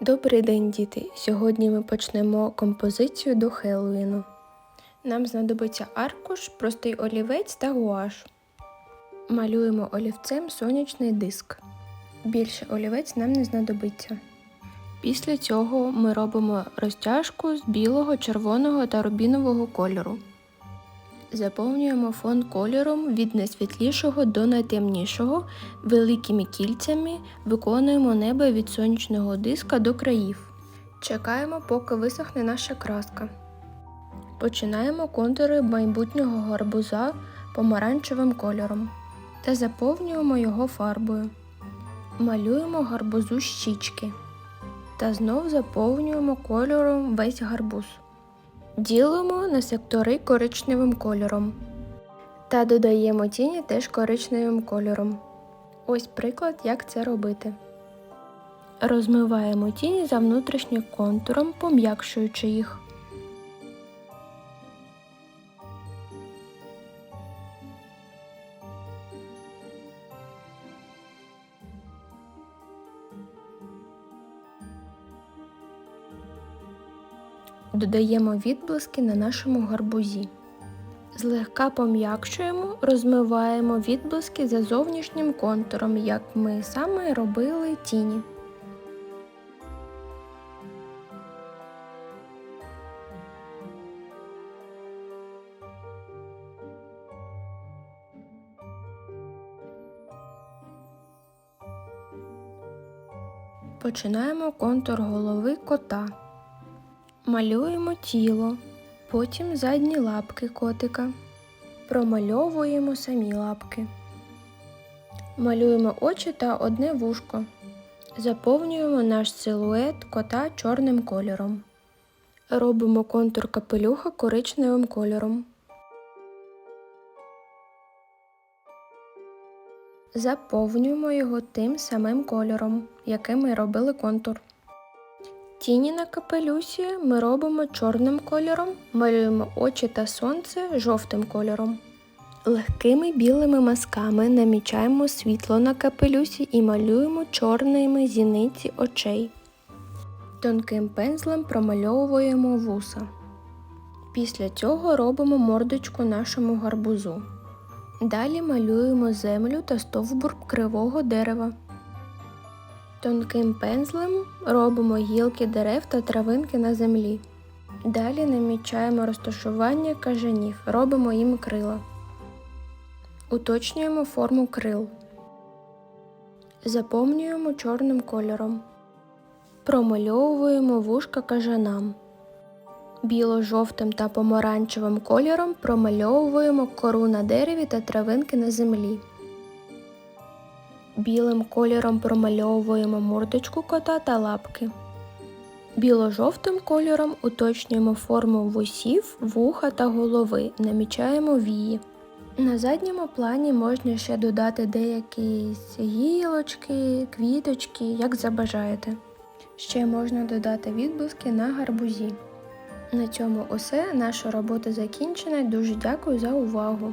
Добрий день, діти! Сьогодні ми почнемо композицію до Хеллоуіну. Нам знадобиться аркуш, простий олівець та гуаш. Малюємо олівцем сонячний диск. Більше олівець нам не знадобиться. Після цього ми робимо розтяжку з білого, червоного та рубінового кольору. Заповнюємо фон кольором від найсвітлішого до найтемнішого, великими кільцями виконуємо небо від сонячного диска до країв. Чекаємо, поки висохне наша краска. Починаємо контури майбутнього гарбуза помаранчевим кольором та заповнюємо його фарбою. Малюємо гарбузу щічки та знов заповнюємо кольором весь гарбуз. Ділимо на сектори коричневим кольором та додаємо тіні теж коричневим кольором. Ось приклад, як це робити. Розмиваємо тіні за внутрішнім контуром, пом'якшуючи їх. Додаємо відблиски на нашому гарбузі. Злегка пом'якшуємо, розмиваємо відблиски за зовнішнім контуром, як ми саме робили тіні. Починаємо контур голови кота. Малюємо тіло, потім задні лапки котика. Промальовуємо самі лапки. Малюємо очі та одне вушко. Заповнюємо наш силует кота чорним кольором. Робимо контур капелюха коричневим кольором. Заповнюємо його тим самим кольором, яким ми робили контур. Тіні на капелюсі ми робимо чорним кольором, малюємо очі та сонце жовтим кольором. Легкими білими мазками намічаємо світло на капелюсі і малюємо чорними зіниці очей. Тонким пензлем промальовуємо вуса. Після цього робимо мордочку нашому гарбузу. Далі малюємо землю та стовбур кривого дерева. Тонким пензлем робимо гілки дерев та травинки на землі. Далі намічаємо розташування кажанів, робимо їм крила. Уточнюємо форму крил. Заповнюємо чорним кольором. Промальовуємо вушка кажанам. Біло-жовтим та помаранчевим кольором промальовуємо кору на дереві та травинки на землі. Білим кольором промальовуємо мордочку кота та лапки. Біло-жовтим кольором уточнюємо форму вусів, вуха та голови, намічаємо вії. На задньому плані можна ще додати деякі гілочки, квіточки, як забажаєте. Ще можна додати відблиски на гарбузі. На цьому усе. Наша робота закінчена. Дуже дякую за увагу!